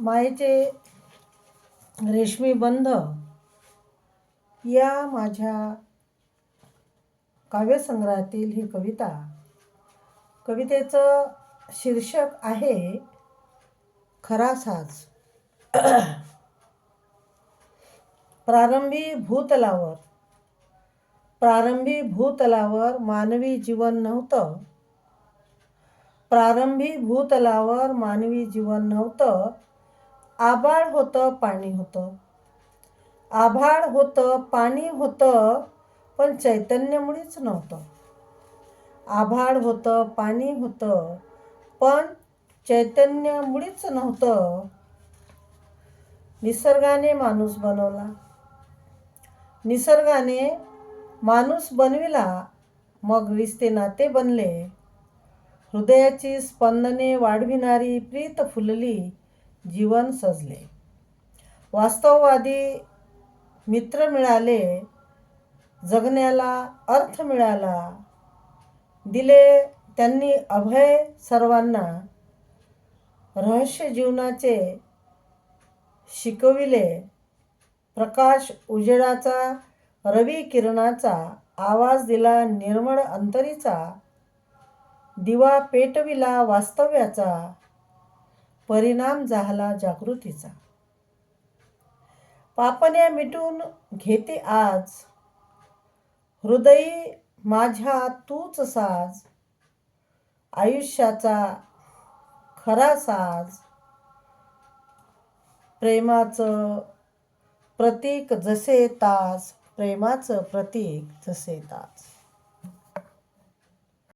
मायेचे रेशमी बंध या माझ्या काव्यसंग्रहातील ही कविता. कवितेचं शीर्षक आहे खरा साज. प्रारंभी भूतलावर प्रारंभी भूतलावर मानवी जीवन नव्हतं. प्रारंभी भूतलावर मानवी जीवन नव्हतं. आभाळ होतं पाणी होतं. आभाळ होतं पाणी होतं पण चैतन्य मुळीच नव्हतं. आभाळ होतं पाणी होतं पण चैतन्य मुळीच नव्हतं. निसर्गाने माणूस बनवला. निसर्गाने माणूस बनविला. मग रिश्ते नाते बनले. हृदयाची स्पंदने वाढविणारी प्रीत फुलली. जीवन सजले. वास्तववादी मित्र मिळाले जगण्याला अर्थ मिळाला दिले त्यांनी अभय सर्वांना रहस्य जीवनाचे शिकविले प्रकाश उजेडाचा रवी किरणाचा आवाज दिला निर्मळ अंतरीचा दिवा पेटविला वास्तव्याचा परिणाम झाला जागृतीचा. पापण्या मिटून घेते आज. हृदयी माझ्या तूच साज. आयुष्याचा खरा साज. प्रेमाचं प्रतीक जसे तास प्रेमाचं प्रतीक जसे तास.